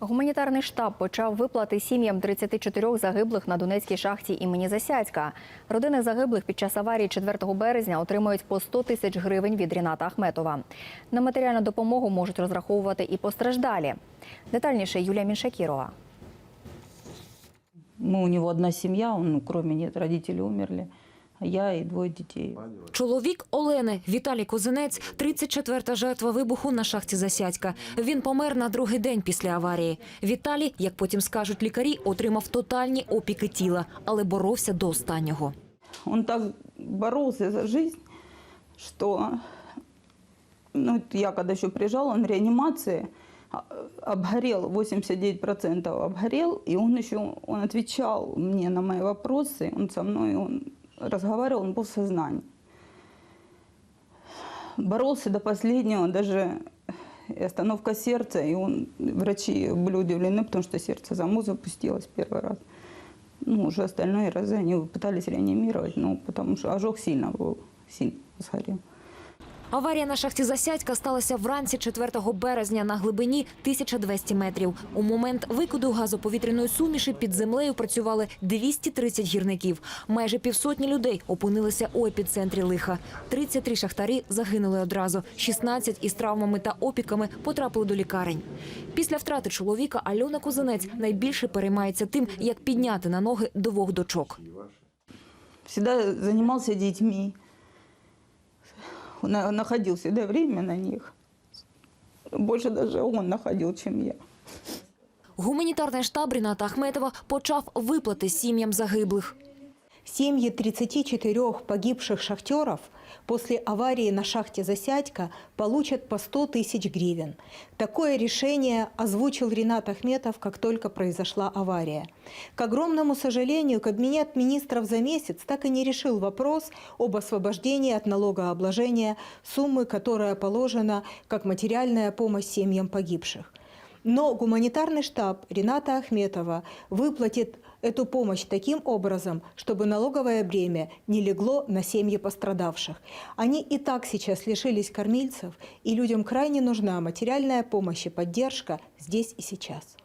Гуманітарний штаб почав виплати сім'ям 34 загиблих на Донецькій шахті імені Засядька. Родини загиблих під час аварії 4 березня отримують по 100 тисяч гривень від Ріната Ахметова. На матеріальну допомогу можуть розраховувати і постраждалі. Детальніше Юлія Міншакірова. Мы у него одна семья, он, ну, кроме нет, родители умерли, я и двое детей. Чоловік Олени Віталій Козинець, 34-та жертва вибуху на шахті Засядька. Він помер на другий день після аварії. Віталій, як потім скажуть лікарі, отримав тотальні опіки тіла, але боровся до останнього. Он так боролся за жизнь, что ну, я когда еще приезжала, он в реанимации а, обгорел, 89% обгорел, и он еще он отвечал мне на мои вопросы, он со мной он разговаривал, он был в сознании. Боролся до последнего, даже и остановка сердца, и он, врачи были удивлены, потому что сердце само запустилось первый раз. Ну, уже остальные разы они пытались реанимировать, ну, потому что ожог сильно был, сильно сгорел. Аварія на шахті Засядька сталася вранці 4 березня на глибині 1200 метрів. У момент викиду газоповітряної суміші під землею працювали 230 гірників. Майже півсотні людей опинилися у епіцентрі лиха. 33 шахтарі загинули одразу. 16 із травмами та опіками потрапили до лікарень. Після втрати чоловіка Альона Козинець найбільше переймається тим, як підняти на ноги двох дочок. Всегда занимался детьми, На- находил всегда время на них. Больше даже он находил, чем я. Гуманітарний штаб Ріната Ахметова почав виплати сім'ям загиблих. Семьи 34 погибших шахтеров после аварии на шахте «Засядька» получат по 100 тысяч гривен. Такое решение озвучил Ренат Ахметов, как только произошла авария. К огромному сожалению, Кабинет министров за месяц так и не решил вопрос об освобождении от налогообложения суммы, которая положена как материальная помощь семьям погибших. Но гуманитарный штаб Рената Ахметова выплатит эту помощь таким образом, чтобы налоговое бремя не легло на семьи пострадавших. Они и так сейчас лишились кормильцев, и людям крайне нужна материальная помощь и поддержка здесь и сейчас.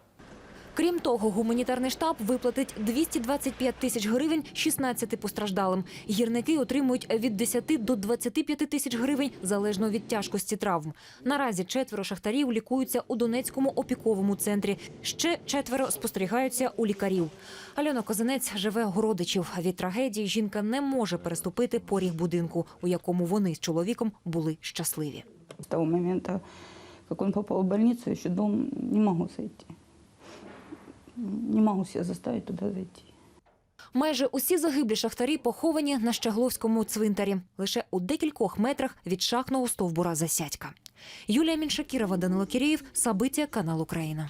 Крім того, гуманітарний штаб виплатить 225 тисяч гривень 16 постраждалим. Гірники отримують від 10 до 25 тисяч гривень залежно від тяжкості травм. Наразі четверо шахтарів лікуються у Донецькому опіковому центрі. Ще четверо спостерігаються у лікарів. Альона Козинець живе у родичів. Від трагедії жінка не може переступити поріг будинку, у якому вони з чоловіком були щасливі. С того момента, как он попал в больницу, еще дом не могу зайти. Не могу себя заставить туда зайти. Майже усі загиблі шахтарі поховані на Щагловському цвинтарі, лише у декількох метрах від шахтного стовбура Засядька. Юлія Міншакірова, Данило Кірєєв, Сабиття, канал Україна.